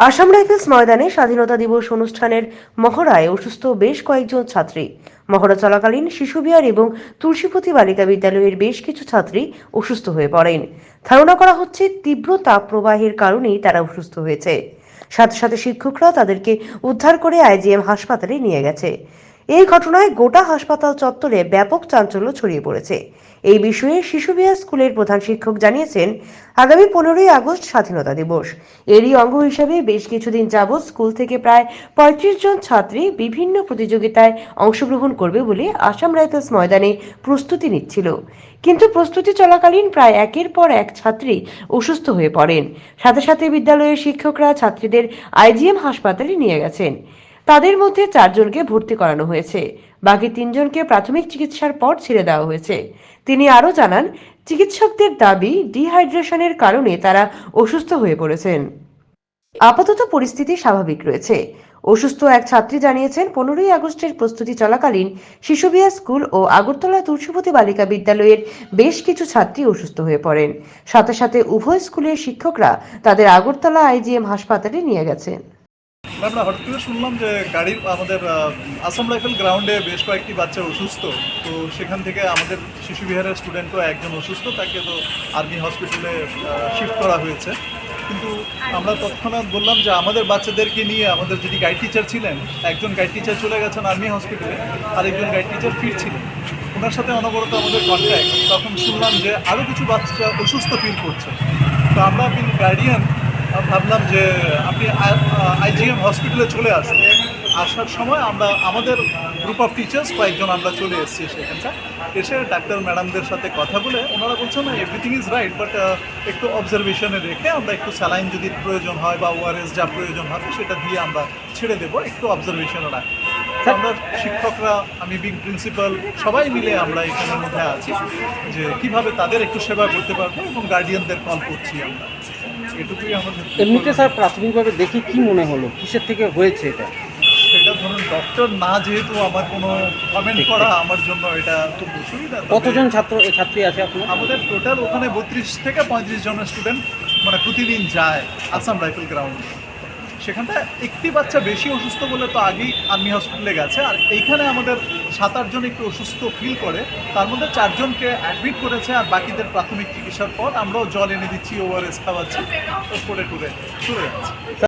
Assam rifles ময়দানে স্বাধীনতা দিবস অনুষ্ঠানের মহড়ায় অসুস্থ বেশ কয়েকজন ছাত্রী। মহড়া চলাকালীন শিশু বিহার এবং তুলসীপতি বালিকা বিদ্যালয়ের বেশ কিছু ছাত্রী অসুস্থ হয়ে পড়েন। ধারণা করা হচ্ছে তীব্র তাপ প্রবাহের কারণেই তারা অসুস্থ হয়েছে। সাথে সাথে শিক্ষকরা তাদেরকে উদ্ধার করে আইজিএম হাসপাতালে নিয়ে গেছে। এই ঘটনায় গোটা হাসপাতাল চত্বরে ব্যাপক চাঞ্চল্য ছড়িয়ে পড়েছে। এই বিষয়ে শিশু বিহার স্কুলের প্রধান শিক্ষক জানিয়েছেন, আগামী পনেরোই আগস্ট স্বাধীনতা দিবস। এরই অঙ্গ হিসেবে বেশ কিছুদিন যাবৎ স্কুল থেকে প্রায় পঁয়ত্রিশ জন ছাত্রী বিভিন্ন প্রতিযোগিতায় অংশগ্রহণ করবে বলে আসাম রাইফেলস ময়দানে প্রস্তুতি নিচ্ছিল। কিন্তু প্রস্তুতি চলাকালীন প্রায় একের পর এক ছাত্রী অসুস্থ হয়ে পড়েন। সাথে সাথে বিদ্যালয়ের শিক্ষকরা ছাত্রীদের আইজিএম হাসপাতালে নিয়ে গেছেন। তাদের মধ্যে চারজনকে ভর্তি করানো হয়েছে। বাকি তিনজনকে প্রাথমিক চিকিৎসার পর ছেড়ে দেওয়া হয়েছে। তিনি আরও জানান, চিকিৎসকদের দাবি, ডিহাইড্রেশনের কারণে তারা অসুস্থ হয়ে পড়েছেন। আপাতত পরিস্থিতি স্বাভাবিক রয়েছে। অসুস্থ এক ছাত্রী জানিয়েছেন, পনেরোই আগস্টের প্রস্তুতি চলাকালীন শিশুবিয়া স্কুল ও আগরতলা তুলসীপতি বালিকা বিদ্যালয়ের বেশ কিছু ছাত্রী অসুস্থ হয়ে পড়েন। সাথে সাথে উভয় স্কুলের শিক্ষকরা তাদের আগরতলা আইজিএম হাসপাতালে নিয়ে গেছেন। আমরা হঠাৎ করে শুনলাম যে গাড়ির আমাদের আসাম রাইফেল গ্রাউন্ডে বেশ কয়েকটি বাচ্চা অসুস্থ। তো সেখান থেকে আমাদের শিশু বিহারের স্টুডেন্টও একজন অসুস্থ, তাকে তো আর্মি হসপিটালে শিফট করা হয়েছে। কিন্তু আমরা তৎক্ষণাৎ বললাম যে আমাদের বাচ্চাদেরকে নিয়ে আমাদের যিনি গাইড টিচার ছিলেন, একজন গাইড টিচার চলে গেছেন আর্মি হসপিটালে, আরেকজন গাইড টিচার ফিরছিলেন। ওনার সাথে অনবরত আমাদের কন্ট্যাক্ট তখন শুনলাম যে আরও কিছু বাচ্চা অসুস্থ ফিল করছে। তো আমরা গার্ডিয়ান ভাবলাম যে আপনি আইজিএম হসপিটালে চলে আসুন। আসার সময় আমরা আমাদের গ্রুপ অফ টিচার্স কয়েকজন আমরা চলে এসেছি সেখানটা এসে ডাক্তার ম্যাডামদের সাথে কথা বলে ওনারা বলছেন না এভরিথিং ইজ রাইট বাট একটু অবজারভেশনে রেখে আমরা একটু স্যালাইন যদি প্রয়োজন হয় বা ওআরএস যা প্রয়োজন হবে সেটা দিয়ে আমরা ছেড়ে দেবো একটু অবজারভেশনে রাখি আমরা শিক্ষকরা আমি বিগ প্রিন্সিপাল সবাই মিলে আমরা এখানের মধ্যে আছি যে কীভাবে তাদের একটু সেবা করতে পারব এবং গার্ডিয়ানদের কল করছি আমরা। এটুকুই আমাদের এমনিতে স্যার প্রাথমিকভাবে দেখে কি মনে হলো? কিসের থেকে হয়েছে এটা? সেটা ধরুন ডক্টর না যেহেতু আমার কোনো কমেন্ট করা আমার জন্য এটা তো অসুবিধা। কতজন ছাত্র ছাত্রী আছে আপনার? আমাদের টোটাল ওখানে বত্রিশ থেকে পঁয়ত্রিশ জনের স্টুডেন্ট মানে প্রতিদিন যায় আসাম রাইফেল গ্রাউন্ড। সেখানটা একটি বাচ্চা বেশি অসুস্থ বলে তো আগেই আর্মি হসপিটালে গেছে। আর এইখানে আমাদের সাত আটজন একটু অসুস্থ ফিল করে। তার মধ্যে চারজনকে অ্যাডমিট করেছে আর বাকিদের প্রাথমিক চিকিৎসার পর আমরাও জল এনে দিচ্ছি ওআরএস খাওয়াচ্ছি করে টুরে চলে যাচ্ছে।